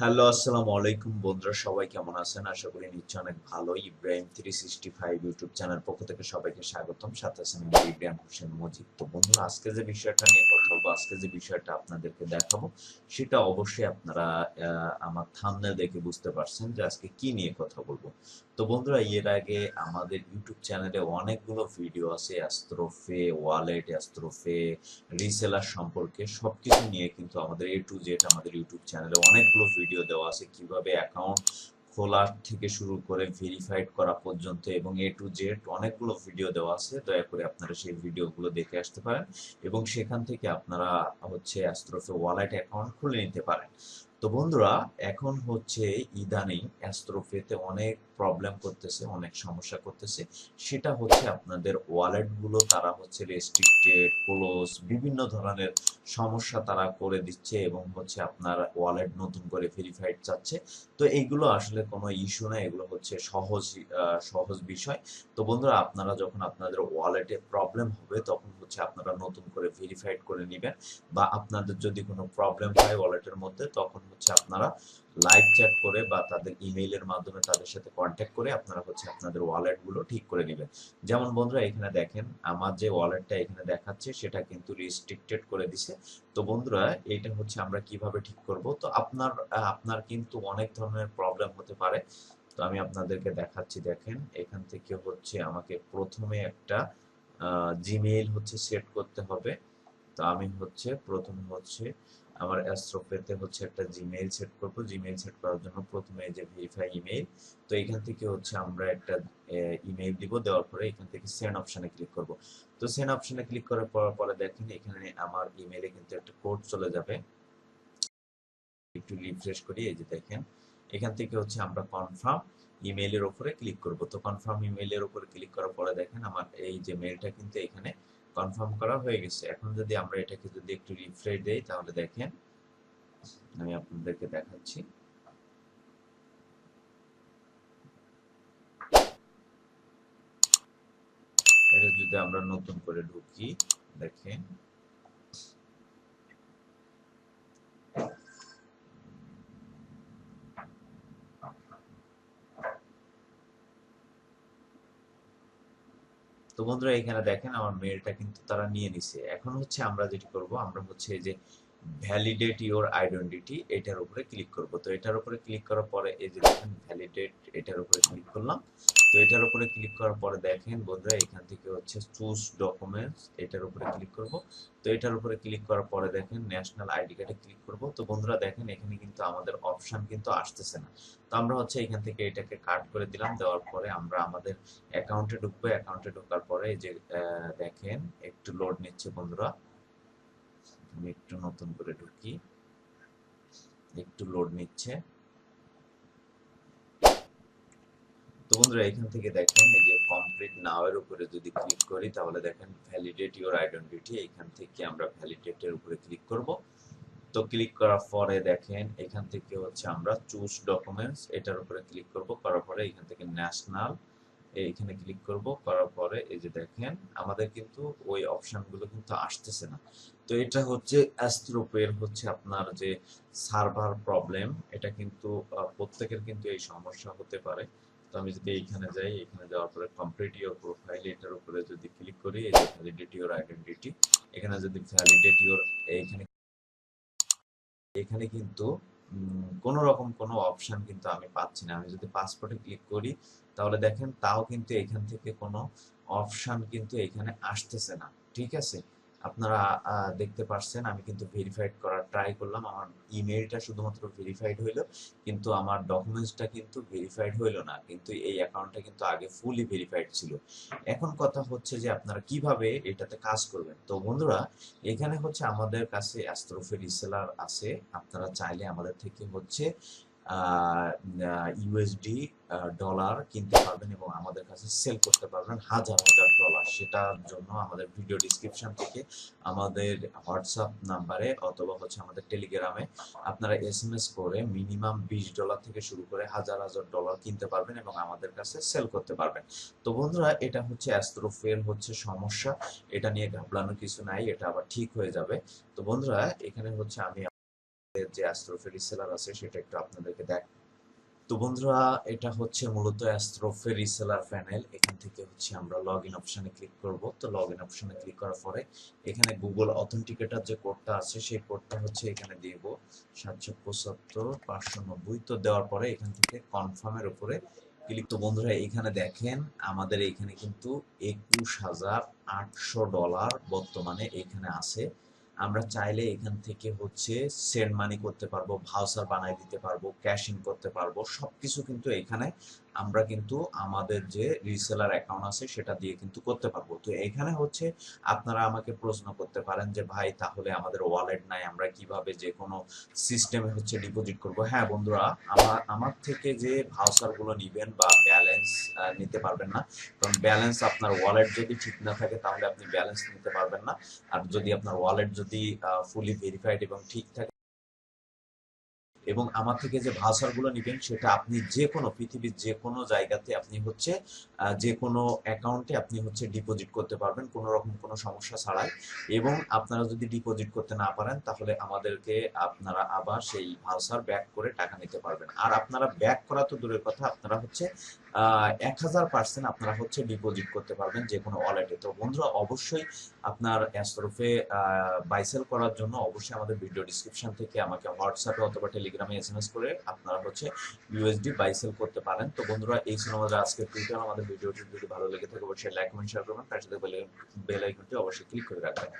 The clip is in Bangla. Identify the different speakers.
Speaker 1: হ্যালো, আসসালামু আলাইকুম বন্ধুরা, সবাই কেমন আছেন? আশা করি নিশ্চয় অনেক ভালো Ibrahim three sixty five YouTube channel পক্ষ থেকে সবাইকে স্বাগতম। সাথে আছেন ইব্রাহিম হোসেন মজিদ। তো বন্ধুরা, আজকে যে বিষয়টা নিয়ে কথা বলব, আজকে যে বিষয়টা আপনাদেরকে দেখাবো, সেটা অবশ্যই আপনারা আমার থামনেল দেখে বুঝতে পারছেন যে আজকে কি নিয়ে কথা বলব। তো বন্ধুরা, এর আগে আমাদের ইউটিউব চ্যানেলে অনেকগুলো ভিডিও আছে অ্যাস্ট্রোফে ওয়ালেট অ্যাস্ট্রোফে রিসেলার সম্পর্কে সবকিছু নিয়ে কিন্তু আমাদের এ টু জেড আমাদের ইউটিউব চ্যানেলে অনেকগুলো ভিডিও দেওয়া আছে, কীভাবে অ্যাকাউন্ট খোলা থেকে শুরু করে ভেরিফাইড করা পর্যন্ত এবং এ টু জেড অনেকগুলো ভিডিও দেওয়া আছে। দয়া করে আপনারা সেই ভিডিওগুলো দেখে আসতে পারেন এবং সেখান থেকে আপনারা হচ্ছে অ্যাস্ট্রোফে ওয়ালেট অ্যাকাউন্ট খুলে নিতে পারেন। তো বন্ধুরা, এখন হচ্ছে ইদানিং অ্যাস্ট্রোফেতে অনেক প্রবলেম করতেছে, অনেক সমস্যা করতেছে। সেটা হচ্ছে আপনাদের ওয়ালেটগুলো তারা হচ্ছে রেস্ট্রিক্টেড ক্লোজ বিভিন্ন ধরনের সমস্যা তারা করে দিচ্ছে এবং হচ্ছে আপনার ওয়ালেট নতুন করে ভেরিফাইড চাচ্ছে। তো এইগুলো আসলে কোনো ইস্যু না, এগুলো হচ্ছে সহজ সহজ বিষয়। তো বন্ধুরা, আপনারা যখন আপনাদের ওয়ালেটে প্রবলেম হবে, তখন হচ্ছে আপনারা নতুন করে ভেরিফাইড করে নেবেন বা আপনাদের যদি কোনো প্রবলেম হয় ওয়ালেটের মধ্যে, তখন হচ্ছে আপনারা লাইভ চ্যাট করে বা তাদের ইমেইলের মাধ্যমে তাদের সাথে কন্ট্যাক্ট করে আপনারা হচ্ছে আপনাদের ওয়ালেটগুলো ঠিক করে নেবেন। যেমন বন্ধুরা, এখানে দেখেন আমার যে ওয়ালেটটা এখানে দেখাচ্ছে, সেটা কিন্তু রেস্ট্রিক্টেড করে দিছে। তো বন্ধুরা, এটা হচ্ছে আমরা কীভাবে ঠিক করব? তো আপনার আপনার কিন্তু অনেক ধরনের প্রবলেম হতে পারে। তো আমি আপনাদেরকে দেখাচ্ছি, দেখেন, এখান থেকে হচ্ছে আমাকে প্রথমে একটা জিমেইল হচ্ছে সেট করতে হবে। তো আমি হচ্ছে প্রথমে হচ্ছে আমার অ্যাস্ট্রোপেতে হচ্ছে একটা জিমেইল সেট করব। জিমেইল সেট করার জন্য প্রথমে যে ভেরিফাই ইমেইল তো এখান থেকে হচ্ছে আমরা একটা ইমেইল দিব। দেওয়ার পরে এখান থেকে সেন্ড অপশনে ক্লিক করব। তো সেন্ড অপশনে ক্লিক করার পর, পরে দেখেন এখানে আমার ইমেইলে কিন্তু একটা কোড চলে যাবে। একটু রিফ্রেশ করি, এই যে দেখেন। এখান থেকে হচ্ছে আমরা কনফার্ম ইমেইলের উপরে ক্লিক করব। তো কনফার্ম ইমেইলের উপরে ক্লিক করার পরে দেখেন আমার এই যে মেইলটা কিন্তু এখানে কনফার্ম করা হয়ে গেছে। এখন যদি আমরা এটাকে যদি একটু রিফ্রেশ দেই, তাহলে দেখেন, আমি আপনাদেরকে দেখাচ্ছি। এটা যদি আমরা নতুন করে ঢুকি, দেখেন। তো বন্ধুরা এখানে দেখেন আমার মেয়েটা কিন্তু তারা নিয়ে নিছে। এখন হচ্ছে আমরা যেটি করব, আমরা হচ্ছে যে ভ্যালিডেট ইওর আইডেন্টিটি এটার উপরে ক্লিক করব। তো এটার উপরে ক্লিক করার পরে এই যে দেখেন ভ্যালিডেট এটার উপরে ক্লিক করলাম। তো এটার উপরে ক্লিক করার পরে দেখেন বন্ধুরা, এখান থেকে হচ্ছে চুজ ডকুমেন্টস এটার উপরে ক্লিক করব। তো এটার উপরে ক্লিক করার পরে দেখেন ন্যাশনাল আইডি কার্ডে ক্লিক করব। তো বন্ধুরা, দেখেন এখানে কিন্তু আমাদের অপশন কিন্তু আসতেছে না। তো আমরা হচ্ছে এখান থেকে এটাকে কাট করে দিলাম। দেওয়ার পরে আমরা আমাদের অ্যাকাউন্টে ঢুকবো। অ্যাকাউন্টে ঢোকার পরে এই যে দেখেন, একটু লোড নিচ্ছে বন্ধুরা। আমি একটু নতুন করে ঢুকি। একটু লোড নিচ্ছে। তো বন্ধুরা, এখান থেকে দেখেন, এই যে কমপ্লিট উপরে যদি ক্লিক করি, তাহলে দেখেন ভ্যালিডেট ইওর আইডেন্টিটি এখান থেকে আমরা ভ্যালিডেট এর উপরে ক্লিক করব। তো ক্লিক করার পরে দেখেন, এখান থেকে হচ্ছে আমরা চুজ ডকুমেন্টস এটার উপরে ক্লিক করব, করার পরে এখান থেকে ন্যাশনাল এইখানে ক্লিক করব, করার পরে এই যে দেখেন, আমাদের কিন্তু ওই অপশনগুলো কিন্তু আসতেছে না। তো এটা হচ্ছে অ্যাস্ট্রোপের হচ্ছে আপনার যে সার্ভার প্রবলেম এটা কিন্তু প্রত্যেকের কিন্তু এই সমস্যা হতে পারে। তো আমি যদি এইখানে যাই এখানে যাওয়ার পরে কমপ্লিট ইওর প্রোফাইল এটার উপরে যদি ক্লিক করি, এই যে ভ্যালিডেট ইওর আইডেন্টিটি এখানে যদি ভ্যালিডেট ইওর এইখানে, এখানে কিন্তু কোনো রকম কোনো অপশান কিন্তু আমি পাচ্ছি না। আমি যদি পাসপোর্টে ক্লিক করি, তাহলে দেখেন তাও কিন্তু এখান থেকে কোনো অপশান কিন্তু এখানে আসতেছে না। ঠিক আছে? আপনারা দেখতে পাচ্ছেন আমি কিন্তু ভেরিফাইড করার ট্রাই করলাম। আমার ইমেইলটা শুধুমাত্র ভেরিফাইড হইল, কিন্তু আমার ডকুমেন্টসটা কিন্তু ভেরিফাইড হইল না। কিন্তু এই অ্যাকাউন্টটা কিন্তু আগে ফুলি ভেরিফাইড ছিল। এখন কথা হচ্ছে যে আপনারা কীভাবে এটাতে কাজ করবেন? তো বন্ধুরা, এখানে হচ্ছে আমাদের কাছে অ্যাস্ট্রোফে রিসেলার আছে। আপনারা চাইলে আমাদের থেকে হচ্ছে ইউএসডি ডলার কিনতে পারবেন এবং আমাদের কাছে সেল করতে পারবেন হাজার হাজার ডলার সেটার জন্য আমাদের ভিডিও ডিসক্রিপশন থেকে আমাদের হোয়াটসঅ্যাপ নাম্বারে অথবা হচ্ছে আমাদের টেলিগ্রামে আপনারা এস এম এস করে মিনিমাম বিশ ডলার থেকে শুরু করে হাজার হাজার ডলার কিনতে পারবেন এবং আমাদের কাছে সেল করতে পারবেন। তো বন্ধুরা, এটা হচ্ছে অ্যাস্ট্রোফের হচ্ছে সমস্যা। এটা নিয়ে ঘাবলানোর কিছু নাই, এটা আবার ঠিক হয়ে যাবে। তো বন্ধুরা, এখানে হচ্ছে আমি যে অ্যাস্ট্রোফে রিসেলার আছে, সেটা একটু আপনাদেরকে দেখ তো বন্ধুরা, এটা হচ্ছে মূলত অ্যাস্ট্রোফে রিসেলার প্যানেল এখান থেকে হচ্ছে আমরা লগ ইন অপশনে ক্লিক করব। তো লগ ইন অপশনে ক্লিক করার পরে এখানে গুগল অথেন্টিকেটার যে কোডটা আছে, সেই কোডটা হচ্ছে এখানে দিব। সাতশো পঁচাত্তর, পাঁচশো নব্বই। তো দেওয়ার পরে এখান থেকে কনফার্মের উপরে ক্লিক তো বন্ধুরা, এখানে দেখেন আমাদের এখানে কিন্তু একুশ হাজার আটশো ডলার বর্তমানে এখানে আছে। আমরা চাইলে এখান থেকে হচ্ছে সেন্ড মানি করতে পারব ভাউসার বানাই দিতে পারব ক্যাশ ইন করতে পারব, সবকিছু কিন্তু এখানে আমরা কিন্তু আমাদের যে রিসেলার অ্যাকাউন্ট আছে সেটা দিয়ে কিন্তু করতে পারব। তো এখানে হচ্ছে আপনারা আমাকে প্রশ্ন করতে পারেন যে, ভাই, তাহলে আমাদের ওয়ালেট নাই, আমরা কীভাবে যে কোনো সিস্টেমে হচ্ছে ডিপোজিট করব? হ্যাঁ বন্ধুরা, আমার আমার থেকে যে ভাউচারগুলো নিবেন বা ব্যালেন্স নিতে পারবেন না, কারণ ব্যালেন্স আপনার ওয়ালেট যদি ঠিক না থাকে, তাহলে আপনি ব্যালেন্স নিতে পারবেন না। আর যদি আপনার ওয়ালেট যদি ফুলি ভেরিফাইড এবং ঠিক থাকে এবং আমার থেকে যে ভাউচারগুলো নিবেন, সেটা আপনি যে কোনো পৃথিবীর যে কোনো জায়গাতে আপনি হচ্ছে যে কোনো অ্যাকাউন্টে আপনি হচ্ছে ডিপোজিট করতে পারবেন, কোনো রকম কোনো সমস্যা ছাড়াই। এবং আপনারা যদি ডিপোজিট করতে না পারেন, তাহলে আমাদেরকে আপনারা আবার সেই ভাউচার ব্যাক করে টাকা নিতে পারবেন। আর আপনারা ব্যাক করা তো দূরের কথা, আপনারা হচ্ছে এক হাজার পার্সেন্ট আপনারা হচ্ছে ডিপোজিট করতে পারবেন যে কোনো ওয়ালেটে তো বন্ধুরা, অবশ্যই আপনার অ্যাস্ট্রোফে বাইসেল করার জন্য অবশ্যই আমাদের ভিডিও ডিসক্রিপশন থেকে আমাকে হোয়াটসঅ্যাপে অথবা টেলিগ্রামে এস এম এস করে আপনারা হচ্ছে ইউএসডি বাই সেল করতে পারেন। তো বন্ধুরা, এই ছিল আমাদের আজকের টুইটার আমাদের ভিডিওটি যদি ভালো লেগে থাকে, অবশ্যই লাইক কমেন্ট শেয়ার করবেন। তার সাথে বেল আইকনটি অবশ্যই ক্লিক করে রাখবেন।